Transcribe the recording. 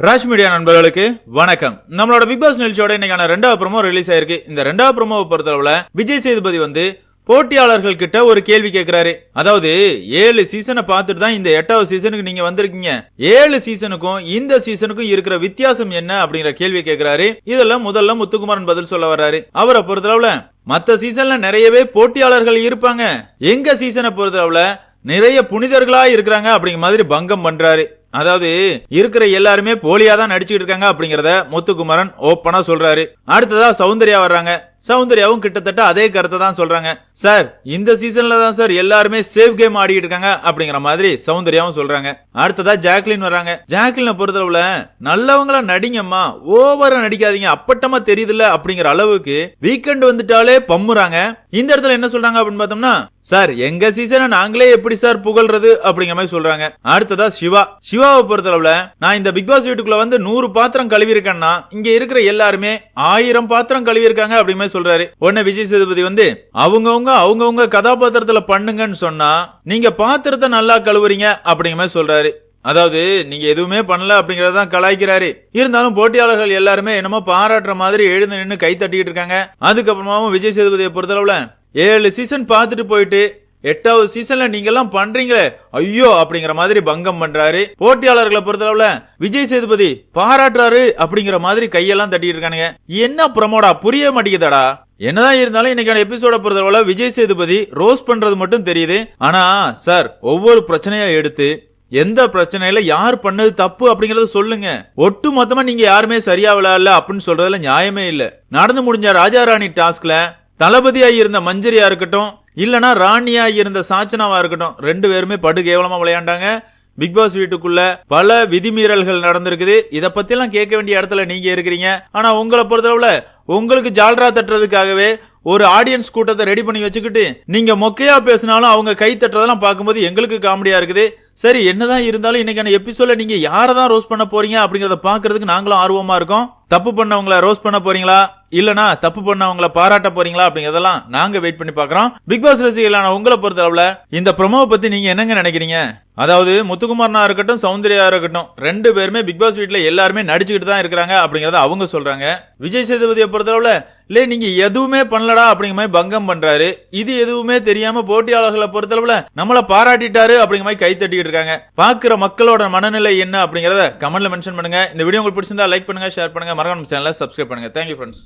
Raj media நண்பர்களுக்கு வணக்கம். நம்மளோட பிக் பாஸ் நிகழ்ச்சியோட இன்னைக்கான ரெண்டாவது ப்ரோமோ ரிலீஸ் ஆயிருக்கு. இந்த ரெண்டாவது ப்ரோமோவை பொறுத்தளவுல விஜய் சேதுபதி வந்து போட்டியாளர்கள் கிட்ட ஒரு கேள்வி கேட்கிறாரு அதாவது ஏழு சீசனை பார்த்துட்டு தான் இந்த எட்டாவது சீசனுக்கு நீங்க வந்திருக்கீங்க. ஏழு சீசனுக்கும் இந்த சீசனுக்கும் இருக்கிற வித்தியாசம் என்ன அப்படிங்கிற கேள்வி கேட்கிறாரு இதெல்லாம் முதல்ல முத்துக்குமாரன் பதில் சொல்ல வர்றாரு. அவரை பொறுத்தளவுல மத்த சீசன்ல நிறையவே போட்டியாளர்கள் இருப்பாங்க. எங்க சீசனை பொறுத்தளவுல நிறைய புனிதர்களா இருக்கிறாங்க அப்படிங்கிற மாதிரி பங்கம் பண்றாரு. அதாவது இருக்கிற எல்லாருமே போலியா தான் நடிச்சுட்டு இருக்காங்க அப்படிங்கறத முத்துக்குமரன் ஓப்பனா சொல்றாரு. அடுத்ததா சௌந்தர்யா வர்றாங்க. சௌந்தர்யாவும் கிட்டத்தட்ட அதே கருத்தை தான் சொல்றாங்க. சார் இந்த சீசன்ல தான் சார் எல்லாருமே சேவ் கேம் ஆடிட்டு இருக்காங்க அப்படிங்கிற மாதிரி சௌந்தர்யாவும் சொல்றாங்க. அடுத்ததா ஜாக்லின் வர்றாங்க. ஜாக்லினை பொறுத்தளவுல நல்லவங்களா நடிங்கம்மா. ஓவரா நடிக்காதீங்க. அப்பட்டமா தெரியுதுல்ல அப்படிங்கிற அளவுக்கு வீக்கெண்ட் வந்துட்டாலே பம்முறாங்க. இந்த இடத்துல என்ன சொல்றாங்க அப்படின்னு பார்த்தோம்னா சார் எங்க சீசனை நாங்களே எப்படி சார் புகழ்றது? அப்படிங்கிற மாதிரி சொல்றாங்க. அடுத்ததா சிவா. சிவாவை பொறுத்தளவுல நான் இந்த பிக் பாஸ் வீட்டுக்குள்ள வந்து நூறு பாத்திரம் கழுவி இருக்கேன்னா இங்க இருக்கிற எல்லாருமே ஆயிரம் பாத்திரம் கழுவி இருக்காங்க அப்படிங்கிற சொல்றாரு. உடனே விஜய் சேதுபதி வந்து அவங்கவுங்க அவங்கவுங்க கதாபாத்திரத்துல பண்ணுங்கன்னு சொன்னா நீங்க பாத்திரத்தை நல்லா கழுவுறீங்க அப்படிங்கிற மாதிரி சொல்றாரு. அதாவது நீங்க எதுவுமே பண்ணல அப்படிங்கறதான் கலாய்க்கிறாரு. இருந்தாலும் போட்டியாளர்கள் எல்லாருமே என்னமோ பாராட்டுற மாதிரி எழுந்து நின்று கை தட்டிட்டு இருக்காங்க. அதுக்கப்புறமாவும் விஜய் சேதுபதியை பொறுத்தளவுல ஏழு சீசன் பார்த்துட்டு போயிட்டு எட்டாவது சீசன்ல நீங்க எல்லாம் பண்றீங்களே. ஐயோ அப்படிங்கிற மாதிரி பங்கம் பண்றாரு. போட்டியாளர்களை பொறுத்தளவுல விஜய் சேதுபதி பாராட்டுறாரு அப்படிங்கிற மாதிரி கையெல்லாம் தட்டிட்டு இருக்கானுங்க. என்ன பிரமோடா புரிய மாட்டேங்குதாடா. என்னதான் இருந்தாலும் இன்னைக்கான எபிசோட பொறுத்தளவுல விஜய் சேதுபதி ரோஸ் பண்றது மட்டும் தெரியுது. ஆனா சார் ஒவ்வொரு பிரச்சனையா எடுத்து எந்த பிரச்சனையில யார் பண்ணது தப்பு அப்படிங்கறத சொல்லுங்க. ஒட்டு மொத்தமா நீங்க யாருமே சரியா விளையாடல அப்படின்னு சொல்றதுல நியாயமே இல்ல. நடந்து முடிஞ்ச ராஜா ராணி டாஸ்க்ல தளபதியாக இருந்த மஞ்சரியா இருக்கட்டும் இல்லைனா ராணியாக இருந்த சாச்சனாவாக இருக்கட்டும் ரெண்டு பேருமே படு கேவலமாக விளையாண்டாங்க. பிக் பாஸ் வீட்டுக்குள்ள பல விதிமீறல்கள் நடந்திருக்குது. இதை பற்றிலாம் கேட்க வேண்டிய இடத்துல நீங்கள் இருக்கிறீங்க. ஆனால் உங்களை பொறுத்தளவுல உங்களுக்கு ஜால்ரா தட்டுறதுக்காகவே ஒரு ஆடியன்ஸ் கூட்டத்தை ரெடி பண்ணி வச்சுக்கிட்டு நீங்கள் மொக்கையா பேசினாலும் அவங்க கை தட்டுறதெல்லாம் பார்க்கும்போது எங்களுக்கு காமெடியாக இருக்குது. சரி என்னதான் இருந்தாலும் இன்னைக்கான எபிசோட நீங்கள் யாரை தான் ரோஸ் பண்ண போறீங்க அப்படிங்கிறத பார்க்கறதுக்கு நாங்களும் ஆர்வமாக இருக்கோம். தப்பு பண்ணவங்கள ரோஸ் பண்ண போறீங்களா? இல்லனா தப்பு பண்ணவங்கள பாராட்ட போறீங்களா? அப்படிங்கறதெல்லாம் நாங்க வெயிட் பண்ணி பாக்குறோம் பிக் பாஸ் ரசிகர்களான உங்களை பொறுத்தளவுல இந்த ப்ரொமோவை பத்தி நீங்க என்னங்க நினைக்கிறீங்க? அதாவது முத்துக்குமார்னா இருக்கட்டும் சௌந்தர்யா இருக்கட்டும் ரெண்டு பேருமே பிக் பாஸ் வீட்டில் எல்லாருமே நடிச்சுக்கிட்டு தான் இருக்கிறாங்க அப்படிங்கிறத அவங்க சொல்றாங்க. விஜய் சேதுபதியை பொறுத்தளவுல இல்லை நீங்க எதுவுமே பண்ணலடா அப்படிங்கிற மாதிரி பங்கம் பண்றாரு. இது எதுவுமே தெரியாம போட்டியாளர்களை பொறுத்தளவுல நம்மளை பாராட்டிட்டாரு அப்படிங்கிற மாதிரி கை தட்டிக்கிட்டு இருக்காங்க. பாக்குற மக்களோட மனநிலை என்ன அப்படிங்கிறத கமெண்ட்ல மென்ஷன் பண்ணுங்க. இந்த வீடியோ உங்களுக்கு பிடிச்சிருந்தா லைக் பண்ணுங்க ஷேர் பண்ணுங்க. மறக்காம சேனலை சப்ஸ்கிரைப் பண்ணுங்க. Thank you friends